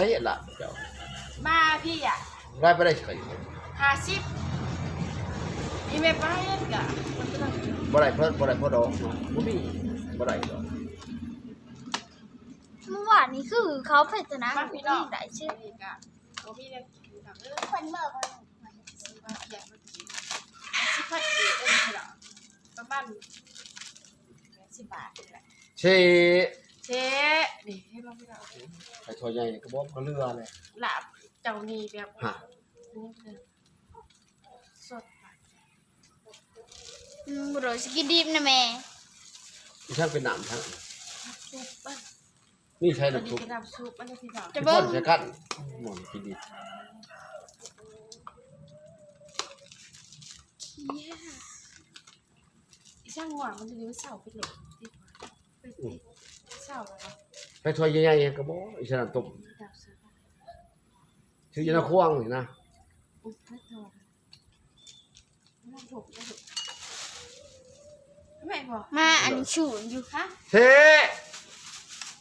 ช้ละเจ้ามาพี่อะได้ไปได้ใช้ห้าสิบอีเมลไปกะมันก็ต้องบ่ได้เพิ่นบ่ได้เพิ่นดอกเนาะบ่มีบ่ได้ดอกเมื่อวานนี้คือเขาไปชนะมาพี่น้องได้ชื่ออีกอะโอ้พี่เนี่ยกินกับเออคนเมื่อวันสิบาทใหญ่มากินสิบพันเดียวเองเหรอประมาณสิบบาทนี่แหละเชเจ๊นี่ให้มาพี่เรา ไอ้ทอใหญ่ก็บ่ก็เรือเลยหลาบเจ้านี่แบบฮะนี่คือสดอืมบุรุษสกินดิบนะแม่อีช่างเป็นน้ำทั้งซุปอะนี่ใช้อันน้ำนี้ซุปเป็นน้ำซุปอันนี้พี่น้องจะที่เบิ้พ่งนใช้กันหมอนกินดีช่างหัวมันจะมีเสาไปหลบดีกว่าไปติดเสาแล้ว ไอ้ทอใหญ่ๆก็บ่อีช่างต้มดาวเสือชื่อจะน่าควงนี่นะอุ๊ยไม่โดนไม่ถูกไม่ถูกไม่บอกมาอันชูนอยู่ฮะเช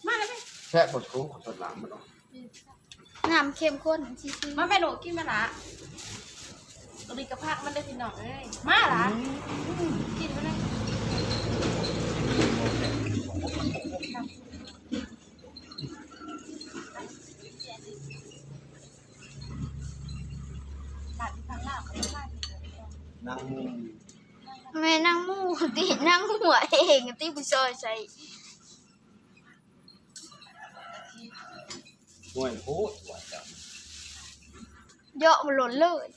มาแล้วไหมแซ่บบ่สูงของสดหลังมันเนาะน้ำเข้มข้นที่ซื้อมาแม่หนูกินมาละตัวนี้กระพักมันได้พี่น้องเอ้ยมาละกินมาเลยบาดที่พังลาบเขาไม่ได้ นั่ง แม่นั่งหมู ตินั่งหัวเองติผู้ซอยใส่ห่วยโพดว่าจังเยอะมาหล่นเลย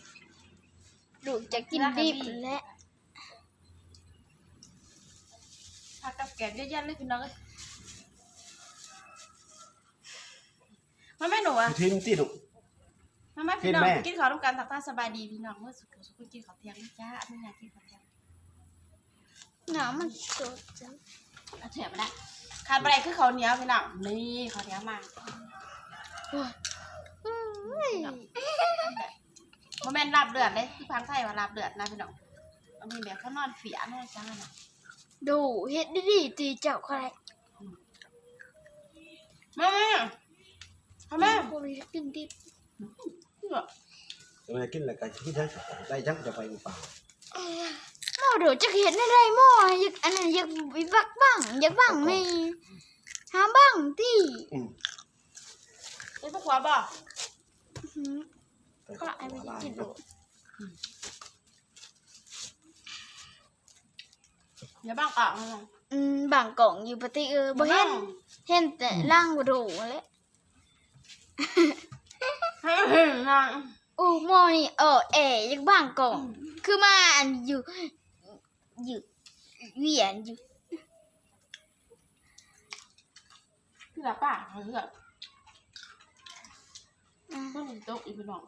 ลูกจะกินดิบและผักกับแกงเยอะแยะเลยพี่น้องเอ้ยมาแม่หนูอะทิ้งติดุมาแม่พี่น้องกินแม่กินข้าวร่วมกันตักตาสบายดีพี่น้องเมื่อสุขสุขกินข้าวเที่ยงนะจ้าไม่อยากกินข้าวเที่ยง น้ำมันสดจังเอาเถียมาได้ขาดอะไรคือข้าวเหนียวพี่น้องนี่ข้าวเหนียวมาเฮ้ยโมเมนต์ลาบเดือดเลยที่พันไทยว่าลาบเดือดนะพี่น้องมันมีแบบเขานอนเฟียนะจ้าน่ะดูเฮ็ดดีๆตีเจ้าใครมาแม่ทำแม่ผู้นี้กินดิบเวลากินแล้วก็กินทั้งได้จังจะไปอุป่าหม้อ เดี๋ยวจะเห็นอะไรหม้ออยากอันนั้นอยากวิบักบ้างอยากบ้างไม่หาบ้างตีอืมเป็นพวกขวาบ่หืมไปก็ไอ้ไม่ได้กินโดดอย่าบ้างอะอืมบางกล่องอยู่ปฏิเออบ่เห็นเห็นแต่ร่างบ่ดูแหล้วให้เห็นนะโอ้หม้อนี่เออแออยากบางกล่อง คือมาอันอยู่ อยู่เวียนอยู่พี่ละป้าเขาเลือกอะต้องมีโต๊ะอีกพี่น้อง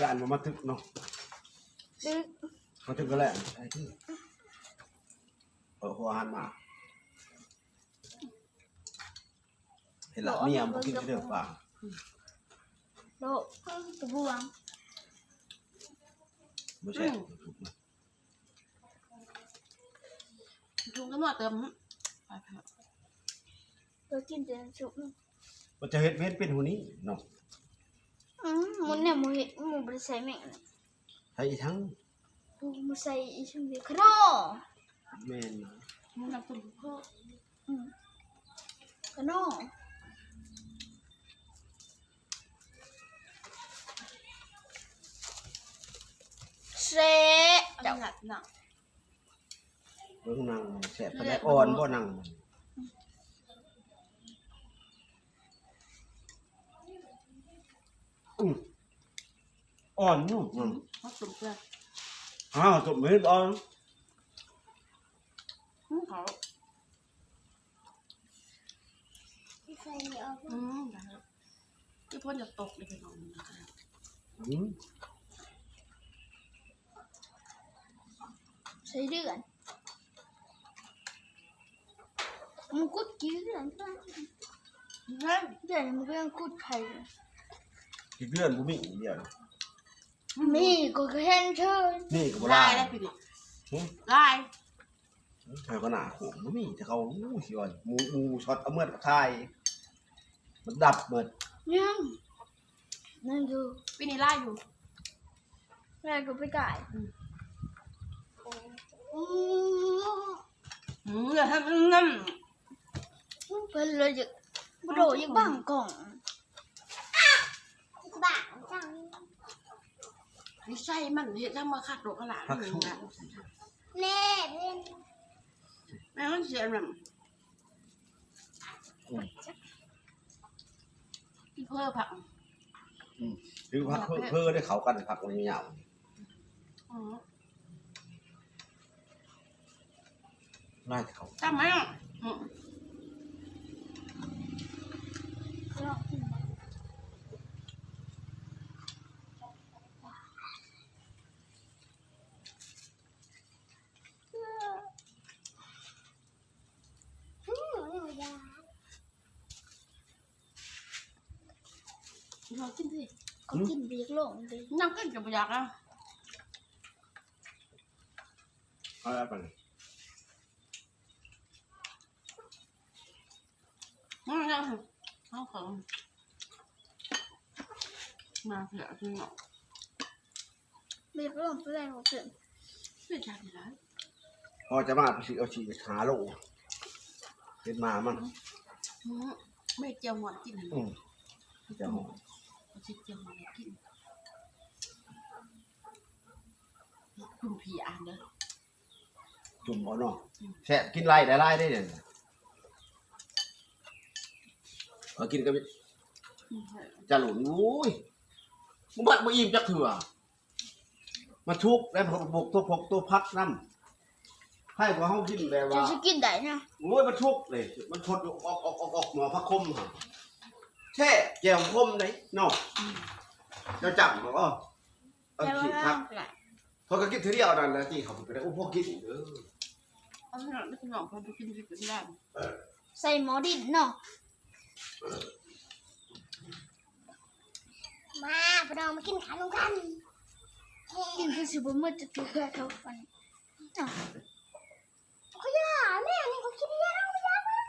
การมาทึกเนาะดึกมาทึกก็แล้วไอ้ที่เออหัวหันมาเห็นละเมียมันกินเรื่องป่าโลกตะบวงไม่ใช่ จุงก็นวดเติมไปครับเรากินแต่สุกมันจะเห็ดเห็ดเป็นหูนี้เนาะอืมหมันเนี่ยหมูเห็ดหมูบ่ได้ใส่แม่งน่ะไอ้ทั้งโอ้หมูใส่อีชุมเดียวขนอแม่นนะมันนำตุ่มพ่ออืมขนอเซะเอาเจ้าหนักหนัก เบิ่งนางแสบปลาอ่อนบ่นางอืมอ่อนนุ่มอืมเพราะตุ่มเกลืออ้าวจบเม็ดอ่อนเขาใส่เอาอืมนะครับที่พ่นจะตกเลยพี่น้องนะคะอืมใส่เดือน มันกุดกี่เดือนป่ะเฮ้ยเดือนมันก็ยังกุดไข่เลยกี่เดือนบ่มีอีกเดียวมีก็เห็นเชิญนี่ก็บ่ลาได้ยได้พี่ดิหึลายเธอก็หน้าโขงบ่มีแต่เขาอู้สิว่าหมูหมูช็อตเอาเมื่อทายมันดับเบิดมยังนั่นอยู่ปีนี้ไล่อยู่แม่ก็ไปก่ายอืมอืมอืมอย่าทำนั่น เพิ่นเลยจะบ่โดยังบังกล่องบังจังให้ใส่มันเห็ดถ้ามาขัดโดกขลาดพักนี่สู้นะแน่เพิ่นแม่มันเสียแบบพี่เพิ่มผักคือพักเพื่อเพื่อได้เขากันพักมันยาวอ๋อไล่เขาจำไหมอะ อืมลองกินได้เรากินสิก็กินเบียกลงดินั่งกินกับอยากอะ เอาแล้วไปนั่งนั่งเอาของ มาเถอะพี่น้องเบียกลงเพื่อนบ่เพิ่นไม่ใช่แล้วพอจะมาสิเอาชีหาโลเป็นมามันอืมไม่เจียวหวานกินอืมจะหอมไม่ใช่เจียวหวานกินคุณพี่อ่านเด้อจุ่มเอาเนาะแซ่บกินไล่ได้ไล่ได้เนี่ยเอากินกับอืมใช่จะหลุนอุ้ย มึงบัดบ่อิ่มจักเถื่อมาทุกข์แล้วพกบกตัวพกตัวพักน้ำให้กว่าเฮากินแบบจะว่าสิกินได้นะโอ้ยมันทุกข์เลย มันทดออกออกออกออกหมอพักคมหาแช่แก้วคมไหนเนาะอืมเจ้าจับบอกอ๋อเอาแต่ว่าขีดครับแหละเขาก็กินเทีเดียวนั่นแหละที่เขาไปได้โอ้พวกกินเด้อเอาหน่อยไม่ต้องบอกเขาไปกินที่เป็นแรงใส่หมอดินเนาะ มาพวกเรามากินขนมกันกินคือสิบ่มืดจะกินแค่เท่ากันอะเขาอยากแม่นี่เขาคิดเยอะแล้วไม่อยากนะ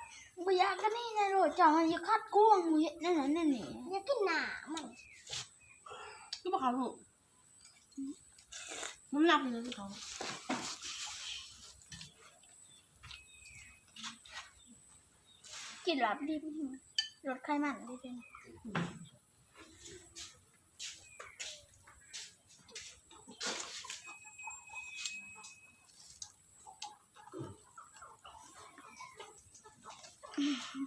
ไม่อยากกันนี่นะโรดจังอย่าคัดกวงเห็ดนั่นน่ะนั่นนี่อยากกินหนามันก็บอกเขาลูกน้ำหนักเลยที่เขากินหลับดีรสไขมันดีเป็น งั้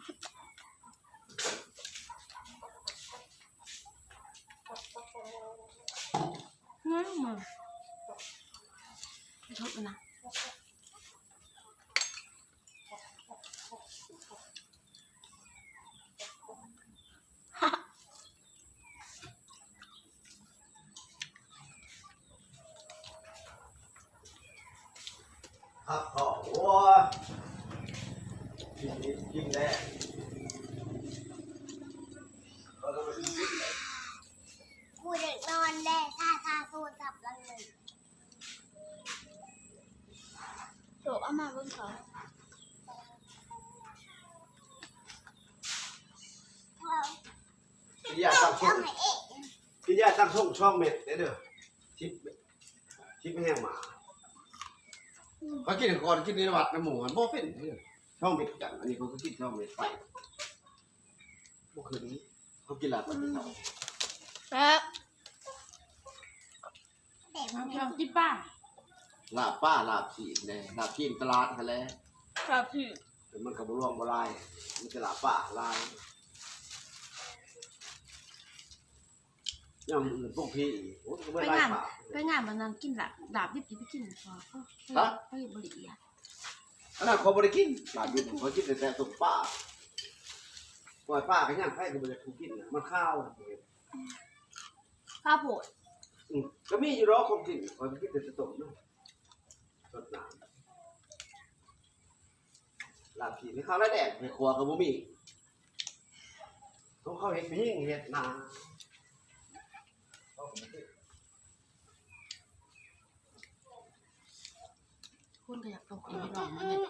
นมาชอบนะ ครับพ่อโอ้ยกินกินแล้วเขาก็ไปกินแล้วกูเด็กนอนแล้ท่าทาโทรศัพท์ลังเลยโดเอามาเบิ่งเขากินยาตั้งช่องกินยาตั้งช่องช่องเม็ดเด้อเด้อชิปชิปไม่แห้งหมาเขากินก่อนกินในวัดน้ำหมูมันบ่เป็นเด้อ ช่องเม็ดกันอันนี้เขาก็กินช่องเม็ดไปเมื่อคืนนี้เขากินหลาบตอนเช้าแล้วน้ำชอบกินป้าลาบป้าลาบสีแน่ลาบชีนตลาดทะเลครับพี่แต่มันกับรวมบลายมันจะลาบป้าลายยังอื่นพวกพี่โอ้ยไม่ไปไล่งานป่า ไปงานมันนั่งกินละดาบดิบที่ไปกินพอเขาฮะเขาบริเอียด อันนั้นเขาบริกินลาบดิบเขากินแต่แต่ตุกป้าปล่อยป้าก็ย่างไข่ก็บริถูกกินน่ะมันข้าว ข้าวโพดอืมก็มีอยู่รอของกินเขากินแต่ตุกเนาะสดน้ำลาบผีไม่ข้าวแล้วแดดในครัวก็บ่มีเขาเขาเห็ดไปยิ่งเห็ดนาเขาก็บ่กิน คนก็อยากตกกินไปหน่อยมันเนี่ย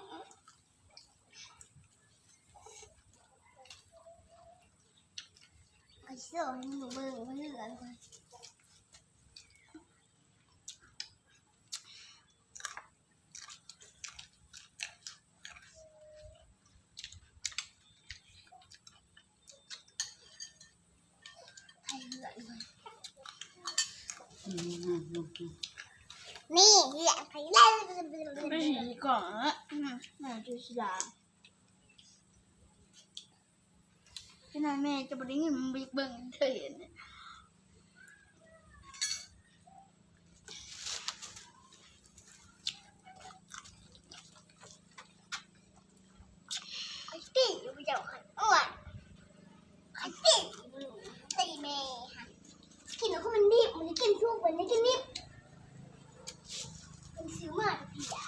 ก็สื้อหนูเบิ่งมันเหลือเลยให้เหลืองเลย อืมอืมอืม นี่เหลืองไปเลยไม่เห็นก่อนอะอืมน่าจะเสียขนาดแม่จะบ่ได้ยินมันเบิ่งเธอเห็นเนี่ยไอ้ตีอยู่เจ้าขันอ้วนไอ้ตีตีแม่ค่ะกินแล้วก็มันนิบมันจะกินทุกวันนี้กินนิบมันซื้อมาจากพี่อะ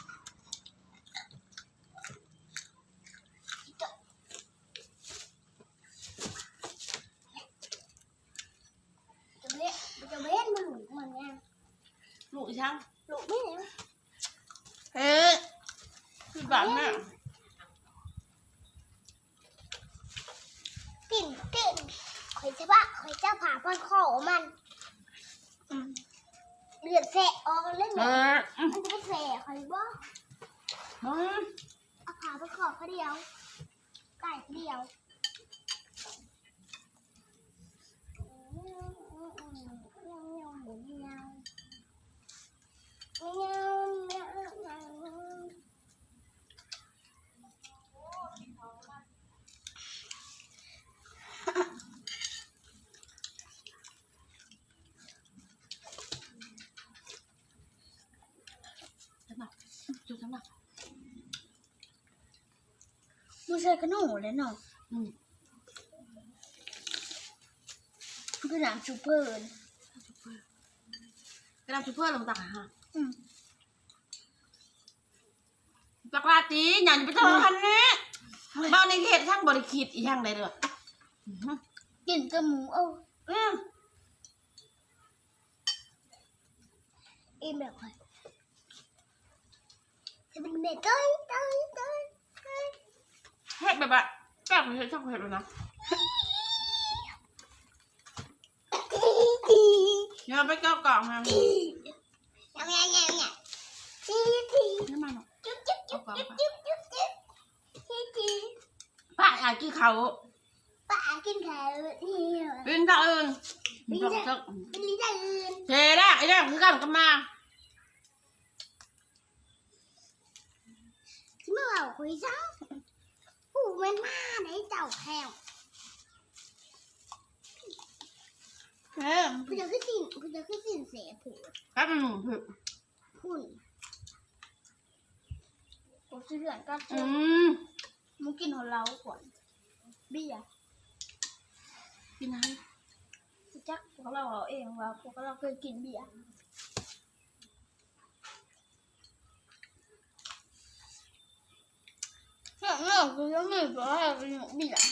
จะเล่นจะเล่นมันหลุดมันเนี่ย ลูกอี ช่างหลุดไม่เนี่ยเฮ้ยคือแบบแม่ปิ่นปิ่นคอยจะว่าคอยจะผ่าพันคอมันอืมเลือดแสะออกเล่นเอเนี่ยออืมมันจะไม่แสะคอยบ่อืมเอาผ่าพันคอเขาเดียวไก่เขาเดียวจุดสำหรับมูใส่ขนมเลยเนาะอืมคือหนังชูเปอร์กระดาษชุบเพื่อนลงตักฮะอืมตักลาตีอย่าไปทำคันนี้บ้านในเขตทั้งบริคิดอีกอย่างใดเด้ออืมกินกับหมูเอาอืมเอ็มแบบว่าจะ เป็นเด็กเต้ยต้ยต้ยเต้ยเฮ็ดแบบว่าแป๊บเฮ็ดช่างเฮ็ดเลยนะเดี๋ยวไปเก้ากล่องมายังไงยังไงจีจีน้ำมันหรอกจุ๊บจุ๊บจุ๊บจุ๊บจุ๊บจุ๊บจุ๊บจีจีป้าอยากกินเขาป้าอยากกินเขาเที่ยวเป็นตาอิญมีดอกจักเป็นลิ้นได้อื่นเทได้ไอ้เนี่ยคือกันกันมาาคุยซ้ำผู้มันมาในเจ้าแถวเฮ้ยผู้จะขึ้นสินผู้จะขึ้นสินเสียผู้แป๊บหนึ่งเถอะหุ่นผมซื้อเหลืองก็อืซื้อมมึงกินของเราก่อนเบี้ยกินอะไร จักพวกเราเอาเองว่าพวกเราเคยกินเบียร์ เนี่ยเนี่ยคือยังไม่บอกให้กินเบียร์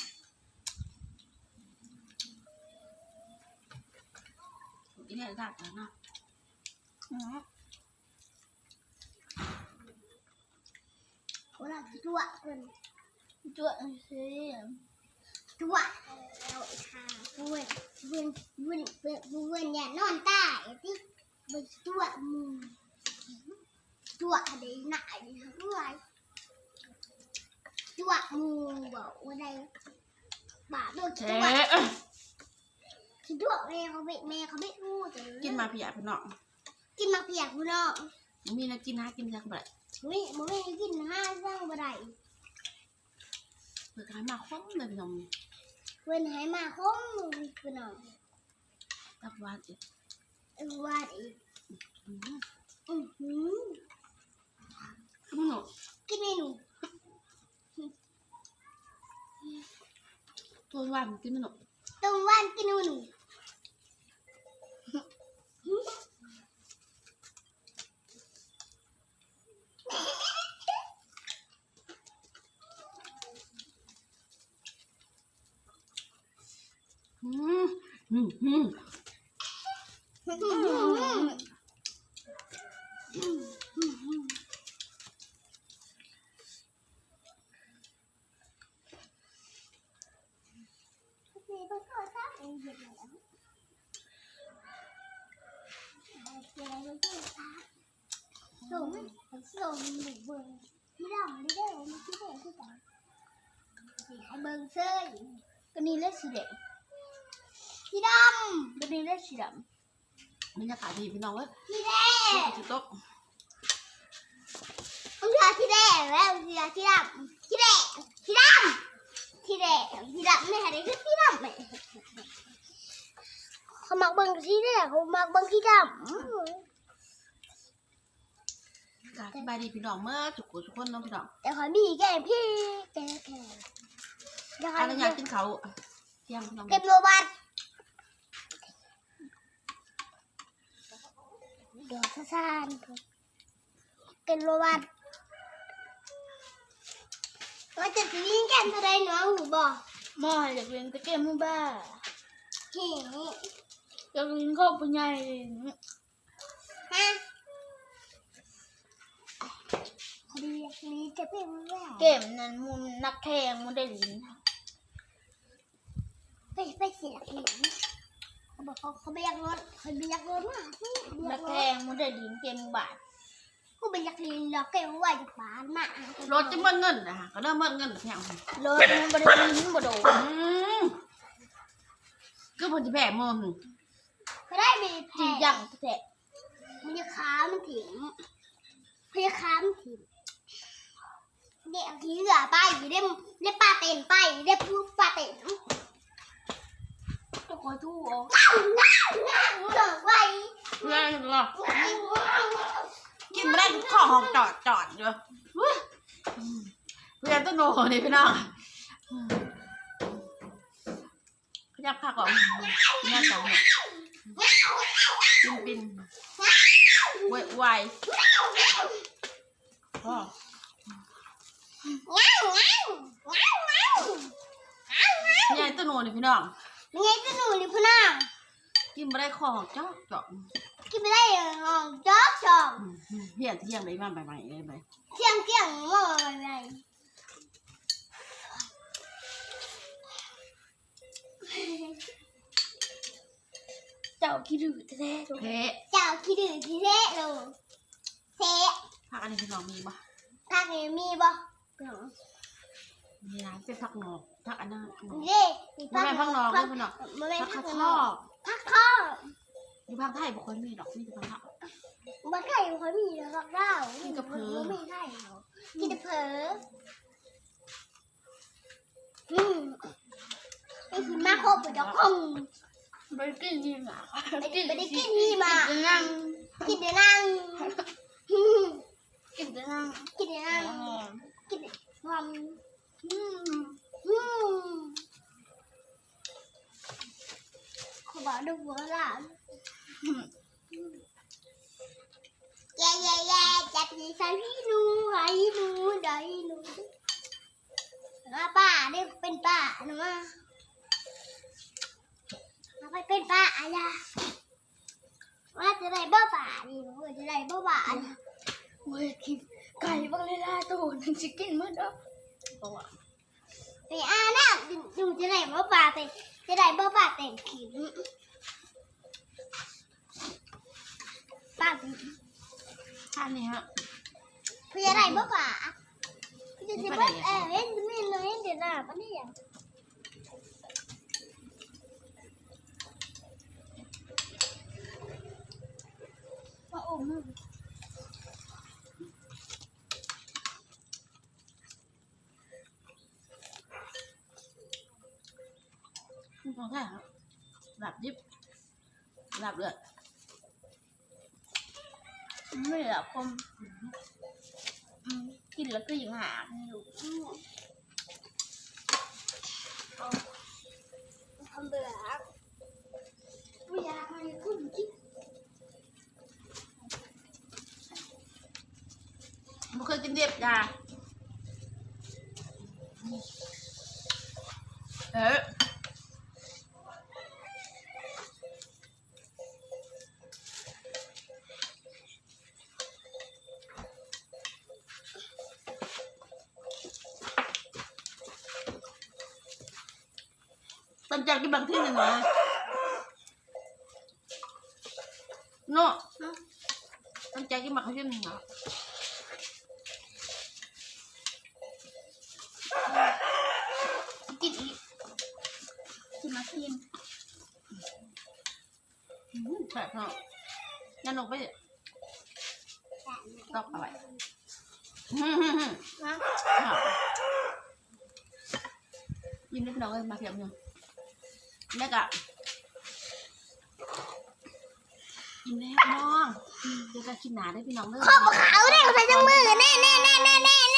กินอะไรได้นะอืมพวกเราตัวเพิ่นตัวสิตัวเราค่ะเพื่อนเพื่อนเพื่อนเพื่อนเพื่อนอย่านอนใต้ที่เป็นตัวมึงตัวอะไรหนาทั้งหลาย ตัวมึงบอกว่าได้บาโดนเชตัว๊คิดว่าแม่เขาไม่แม่เขาไม่พูดเลยกินมาพี่ใหญ่พี่น้องกินมาเปียกคุณน้องมีนะกินฮะกินจักแบบไม่ไม่ให้กินห้าสร้างบ่ได้เปิดขายมาคว่ำเลยพี่น้องเว้นให้มาคมคุณน้องตับหวานอีกเออว่าอีกอืมอือหือคือมันหนูกินเมนู ตัวหวานกินมันหนูต้มว่านกินเมนูอืมอืมอืมนี่ต้องขอครับ เห็นแล้วเอาเจอแล้วก็ส่งส่งหนูเบิ่งพี่ดำไม่ได้ไม่คิดเองคือกันสีให้ เบิ่งเซ้ยก็นี่เลยสีแดงพี่ดำก็นี่เลยสีดบรรยากาศดีพี่น้องเว้ยำพี่แดงจุดโต๊ะมึงเจอที่แดงแล้วมึงเจอที่ดำที่แดงที่ดำที่แดงที่ดำไม่เห็นได้คือที่ดำไหมเขามักเบิ่งที่แดงเขามักเบิ่งที่ดำกาสบายดีพี่น้องเมื่อจุกทุกคนเน้องพี่น้องแต่ขอมีแก่พี่แก่แก่ ยังไงอะไรอยากกินเขาวเที่ยงพี่น้องเก็บโรบัตเดี๋ยวซะซานเก็บโรบัตว่าจะลิงกันเท่าไรน้องหนูบอกมออยากเรียนตะเกียบมือบ้าเฮ้อยากเรียนข้าวปุญญาฮะพอดีลีจะเป็นแม่เกมนั้นมุนนักแข่งมุนได้ลิน ไปไปเสียเหรียญเขาบอกเขาเขาไม่อยากรถเขาไม่อยากรถมากไม่อยากนักรแข่ถงมุนได้ลินเกมบาทกูไม่อยากเรียนหรอกแกว่าจะปานมากรถจะเมื่อเงินนะคะก็เริ่มเมื่อเงินแพงรถมันบริลินบโดดอืมก็พอจะแผ่มือก็ได้มีแผจริงลจังแท้มันจะค้ามันถิ่มพยาค้ามันถิ่มเด็กที่เหลือไปเรียเรียปลาเต็นไปเรียพูปลาเต็น จะคอทู่เอาเล่นหรอกินไม่ได้ข้อห้องจอดจอดอยู่เพื่อนต้นโนนี่พี่น้องขยับข้าก่อนแม่จังเนี่ยปินปินไวไวพ่อง้าวง้าวง้าวง้าวใหญ่ต้นโนนี่พี่น้อง ยังไงจะหนูนี่พ่อนากินไม่ได้ข้อห้องจอดจอดกินไม่ได้หองจอกชองเพี้ยนเที่ยงเลยมาใหม่ๆเลยไปเที่ยงเที่ยงมองอะไรเจ้าคิดดูแท้ๆเพะเจ้าคิดดื้อที่เทะลูกเทะพักอันนี้พี่น้องมีปะทางนี้มีบ่มีร้านเป็นพักนอก พักอันนั้นพักนอกเด้มีไม่แม่นพักนอกพัไม่พี่น้องไม่แม่นพักพัข้ากวนทออกดพักข้ออยู่ภาคไทยบุคคลมีดอกมีแต่พักข้าวมันไข่เขามีแล้วพักเล่ากินกับเผลอ ไม่ได้หรอกกินกับเผลออืมนี่คือมาครบกับเจ้าของไปกินนี่หมาไม่ได้ไม่ได้กินนี่มา จะนั่งกินเดี๋ยวนั่งอืมกินจะนั่งกินเดี๋ยวนั่งแหมกินเดี๋ยวความอืม อืมขอบอก ดูหัวหลานแย่แย่แย่จัดดีใส่พี่นูไอ้นูได้หนูมาป้าได้เป็นป้าหนูมามาไปเป็นป้าอะไรว่าจะได้บ่ป่าดิว่าจะได้บ่ป่าดิโอ้ยกินไก่บักเลยล่ะตัวนึงสิกินมดเด้อเพราะบอกว่าไปอ่านะดูจะได้บ่ป่าเต็มจะได้บ่ป่าเต็มขีด ป้าเป็นท่านนี้ฮะเพื่ออะไรบ่ป่าเพื่อจะบ่เออเห็นไม่เลยเดี๋ยวหน้าปะเนี่ยว่าโอ้มึงของไทยครับหลับยิบหลับเลือด ไม่หลับคมอืมกินแล้วก็ยังหาไม่รู้ทำเบื่อไม่อยากมาคุณคิดไม่เคยกินเดียบยาเออ 깜짝이 막 튀는 거 야. 너, 깜짝이 막 하시는 거 야. 이 게, 이 게, 이게 맛 이. 음, 잘, 잘. 난 오 빠, 떡 봐 봐. 음, 음, 음. ยิ้มเล็กน้อยมาเพียงหนึ่ง แล้วก็ยิ้มได้พี่น้องเดี๋ยวจะกินหนาได้พี่น้องเด้อขอบขาวเด้ใส่จังมือแน่แน่แน่แน่แน่